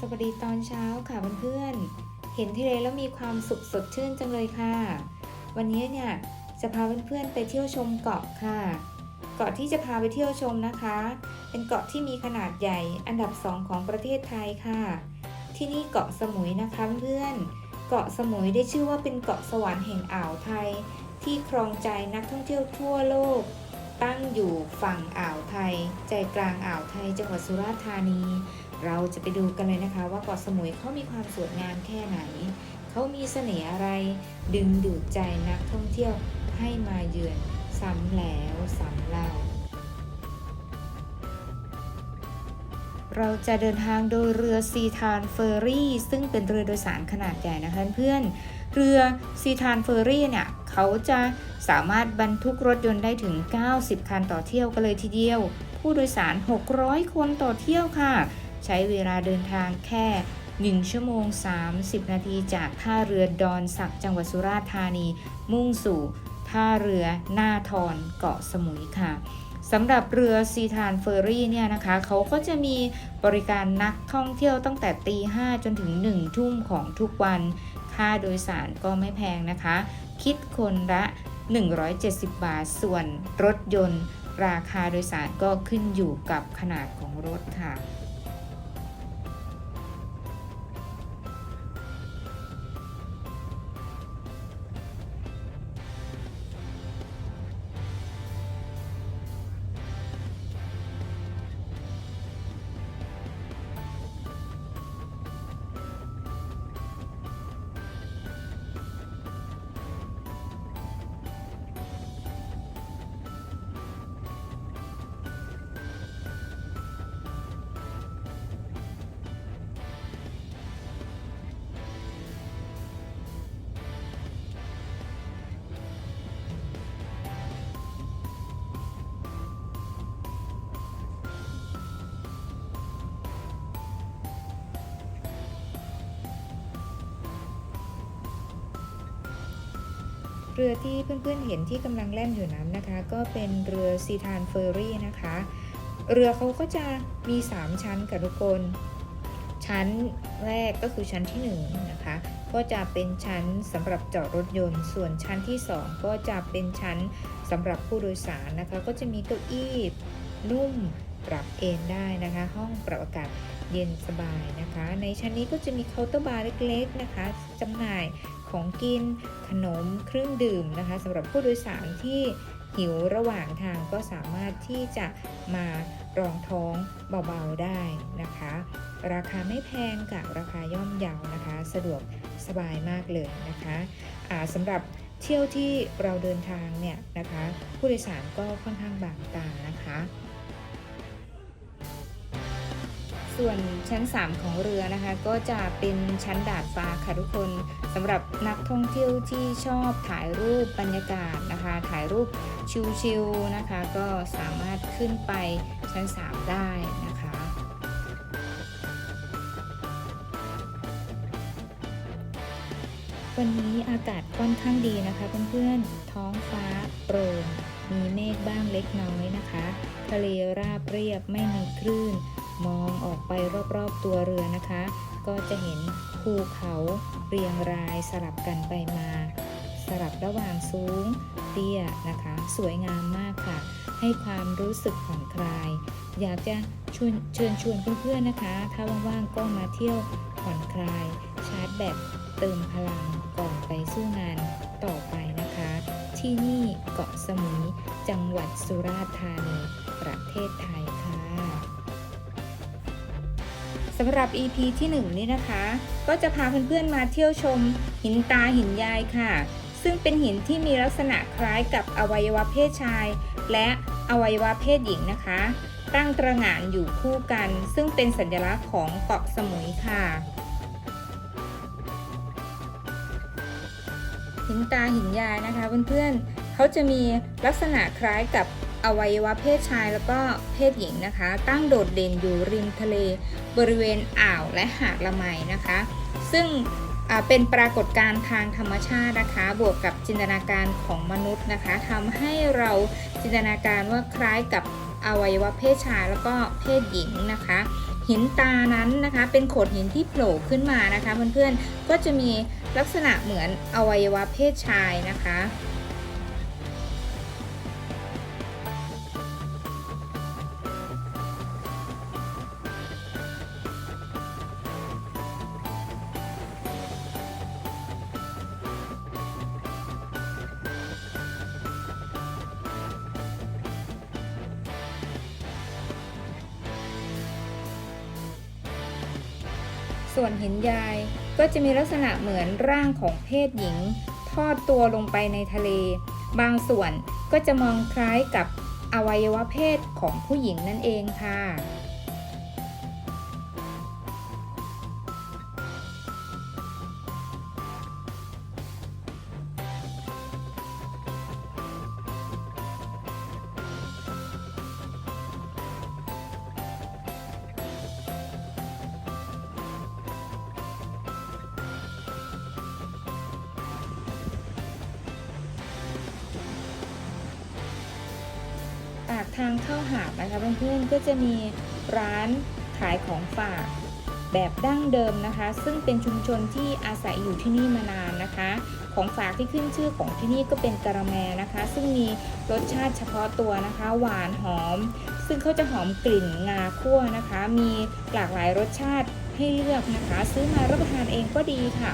สวัสดีตอนเช้าค่ะเพื่อนๆ เห็นทะเลแล้วมีความสุขสดชื่นจังเลยค่ะ วันนี้เนี่ยจะพาเพื่อนๆไปเที่ยวชมเกาะค่ะ เกาะที่จะพาไปเที่ยวชมนะคะ เป็นเกาะที่มีขนาดใหญ่อันดับสองของประเทศไทยค่ะ ที่นี่เกาะสมุยนะคะเพื่อนๆ เกาะสมุยได้ชื่อว่าเป็นเกาะสวรรค์แห่งอ่าวไทย ที่ครองใจนักท่องเที่ยวทั่วโลก ตั้งอยู่ฝั่งอ่าวไทย ใจกลางอ่าวไทยจังหวัดสุราษฎร์ธานี เราจะไปดูกันเลยนะคะ ว่าเกาะสมุยเขามีความสวยงามแค่ไหน เขามีเสน่ห์อะไรดึงดูดใจนักท่องเที่ยวให้มาเยือนซ้ำแล้วซ้ำเล่า เราจะเดินทางโดยเรือซีทานเฟอร์รี่ ซึ่งเป็นเรือโดยสารขนาดใหญ่นะคะเพื่อนเรือซีทานเฟอร์รี่เนี่ยเขาจะสามารถบรรทุกรถยนต์ได้ถึง 90 คันต่อเที่ยวกันเลยทีเดียว ผู้โดยสาร 600 คนต่อเที่ยวค่ะ ใช้เวลาเดินทางแค่ 1 ชั่วโมง 30 นาทีจากท่าเรือดอนสักจังหวัดสุราษฎร์ธานี มุ่งสู่ท่าเรือหน้าทอนเกาะสมุยค่ะสำหรับเรือซีทานเฟอร์รี่เนี่ยนะคะเขาก็จะมีบริการนักท่องเที่ยวตั้งแต่ตีห้จนถึง 1 ทุ่มของทุกวัน ค่าโดยสารก็ไม่แพงนะคะ คิดคนละ 170 บาท ส่วนรถยนต์ ราคาโดยสารก็ขึ้นอยู่กับขนาดของรถค่ะ เรือที่เพื่อนๆเห็นที่กำลังแล่นอยู่นั้นนะคะ ก็เป็นเรือซีทานเฟอร์รี่นะคะ เรือเขาก็จะมี 3 ชั้นกับทุกคน ชั้นแรกก็คือชั้นที่1นะคะก็จะเป็นชั้นสำหรับจอดรถยนต์ ส่วนชั้นที่ 2 ก็จะเป็นชั้นสำหรับผู้โดยสารนะคะ ก็จะมีเก้าอี้นุ่มปรับเอนได้นะคะ ห้องปรับอากาศเย็นสบายนะคะ ในชั้นนี้ก็จะมีเคาน์เตอร์บาร์เล็กๆนะคะจำหน่ายของกิน ขนมเครื่องดื่มนะคะสำหรับผู้โดยสารที่หิวระหว่างทางก็สามารถที่จะมารองท้องเบาๆได้นะคะ ราคาไม่แพงค่ะราคาย่อมเยาวนะคะ สะดวกสบายมากเลยนะคะอ่าสำหรับเที่ยวที่เราเดินทางเนี่ยนะคะ ผู้โดยสารก็ค่อนข้างบางตานะคะ ส่วนชั้น 3 ของเรือนะคะ ก็จะเป็นชั้นดาดฟ้าค่ะทุกคนสำหรับนักท่องเที่ยวที่ชอบถ่ายรูปบรรยากาศนะคะ ถ่ายรูปชิลๆนะคะ ก็สามารถขึ้นไปชั้น 3 ได้นะคะ วันนี้อากาศค่อนข้างดีนะคะเพื่อนๆท้องฟ้าโปร่งมีเมฆบ้างเล็กน้อยนะคะ ทะเลราบเรียบไม่มีคลื่น มองออกไปรอบๆตัวเรือนะคะ ก็จะเห็นภูเขาเรียงรายสลับกันไปมา สลับระหว่างสูง เตี้ยนะคะ สวยงามมากค่ะ ให้ความรู้สึกผ่อนคลาย อยากจะชวนเชิญชวนเพื่อนๆนะคะ ถ้าว่างๆก็มาเที่ยวผ่อนคลาย ชาร์จแบตเติมพลังก่อนไปสู้งานต่อไปนะคะ ที่นี่เกาะสมุยจังหวัดสุราษฎร์ธานี ประเทศไทยค่ะ สำหรับ EP ที่ 1 นี้นะคะ ก็จะพาเพื่อนๆมาเที่ยวชม หินตาหินยายค่ะ ซึ่งเป็นหินที่มีลักษณะคล้ายกับอวัยวะเพศชาย และอวัยวะเพศหญิงนะคะ ตั้งตระหง่านอยู่คู่กัน ซึ่งเป็นสัญลักษณ์ของเกาะสมุยค่ะ หินตาหินยายนะคะเพื่อนๆเขาจะมีลักษณะคล้ายกับ อวัยวะเพศชายแล้วก็เพศหญิงนะคะ ตั้งโดดเด่นอยู่ริมทะเล บริเวณอ่าวและหาดละไมนะคะ ซึ่งเป็นปรากฏการณ์ทางธรรมชาตินะคะ บวกกับจินตนาการของมนุษย์นะคะทำให้เราจินตนาการว่าคล้ายกับอวัยวะเพศชายแล้วก็เพศหญิงนะคะ หินตานั้นนะคะเป็นโขดหินที่โผล่ขึ้นมานะคะเพื่อนๆก็จะมีลักษณะเหมือนอวัยวะเพศชายนะคะ ส่วนหินยายก็จะมีลักษณะเหมือนร่างของเพศหญิง ทอดตัวลงไปในทะเล บางส่วนก็จะมองคล้ายกับอวัยวะเพศของผู้หญิงนั่นเองค่ะากทางเข้าหาดนะคะเพื่อนๆก็จะมีร้านขายของฝากแบบดั้งเดิมนะคะ ซึ่งเป็นชุมชนที่อาศัยอยู่ที่นี่มานานนะคะ ของฝากที่ขึ้นชื่อของที่นี่ก็เป็นกะระแมนะคะ ซึ่งมีรสชาติเฉพาะตัวนะคะ หวานหอม ซึ่งเขาจะหอมกลิ่นงาคั่วนะคะ มีหลากหลายรสชาติให้เลือกนะคะ ซื้อมารับประทานเองก็ดีค่ะ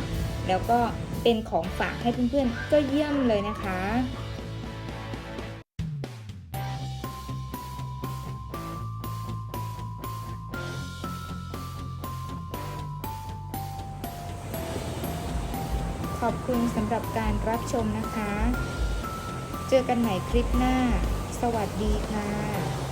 แล้วก็เป็นของฝากให้เพื่อนๆก็เยี่ยมเลยนะคะ อบคุณสำหรับการรับชมนะคะ เจอกันใหม่คลิปหน้า สวัสดีค่ะ